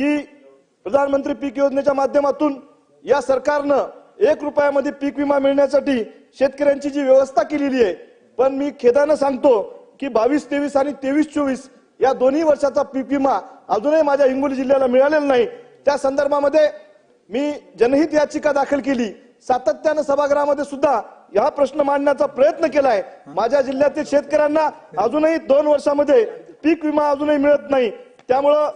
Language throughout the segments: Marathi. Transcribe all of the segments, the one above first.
की प्रधानमंत्री पीक योजनेच्या माध्यमातून या सरकारनं एक रुपयामध्ये पीक विमा मिळण्यासाठी शेतकऱ्यांची जी व्यवस्था केलेली आहे पण मी खेदानं सांगतो की बावीस तेवीस आणि तेवीस चोवीस या दोन्ही वर्षाचा पीक विमा अजूनही माझ्या हिंगोली जिल्ह्याला मिळालेला नाही. त्या संदर्भामध्ये मी जनहित याचिका दाखल केली. सातत्यानं सभागृहामध्ये सुद्धा हा प्रश्न मांडण्याचा प्रयत्न केलाय. माझ्या जिल्ह्यातील शेतकऱ्यांना अजूनही दोन वर्षामध्ये पीक विमा अजूनही मिळत नाही. त्यामुळं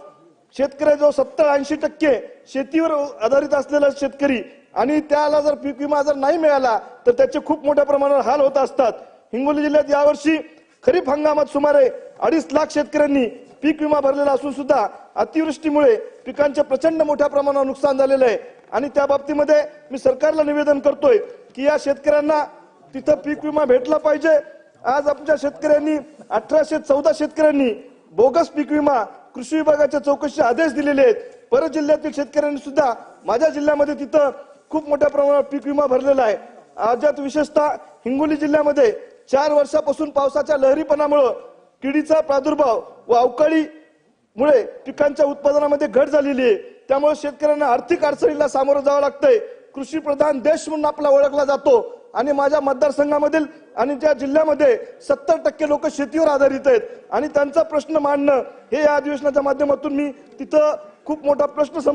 शेतकरी जो सत्तर ऐंशी टक्के शेतीवर आधारित असलेला शेतकरी आणि त्याला जर पीक विमा जर नाही मिळाला तर त्याचे खूप मोठ्या प्रमाणावर हाल होत असतात. हिंगोली जिल्ह्यात यावर्षी खरीप हंगामात सुमारे अडीच लाख शेतकऱ्यांनी पीक विमा भरलेला असून सुद्धा अतिवृष्टीमुळे पिकांचे प्रचंड मोठ्या प्रमाणावर नुकसान झालेलं आहे. आणि त्या बाबतीमध्ये मी सरकारला निवेदन करतोय की या शेतकऱ्यांना तिथं पीक विमा भेटला पाहिजे. आज आमच्या शेतकऱ्यांनी अठराशे चौदा शेतकऱ्यांनी बोगस पीक विमा कृषी विभागाच्या चौकशीचे आदेश दिलेले आहेत. परत जिल्ह्यातील शेतकऱ्यांनी सुद्धा माझ्या जिल्ह्यामध्ये तिथं खूप मोठ्या प्रमाणात पीक विमा भरलेला आहे. राज्यात विशेषतः हिंगोली जिल्ह्यामध्ये चार वर्षापासून पावसाच्या लहरीपणामुळं किडीचा प्रादुर्भाव व अवकाळीमुळे पिकांच्या उत्पादनामध्ये घट झालेली आहे. त्यामुळे शेतकऱ्यांना आर्थिक अडचणीला सामोरं जावं लागतंय. कृषी प्रधान देश म्हणून आपला ओळखला जातो. आणि माझ्या मतदारसंघामधील आणि त्या जिल्ह्यामध्ये सत्तर टक्के लोक शेतीवर आधारित आहेत आणि त्यांचा प्रश्न मांडणं हे या अधिवेशनाच्या माध्यमातून मी तिथं खूप मोठा प्रश्न समज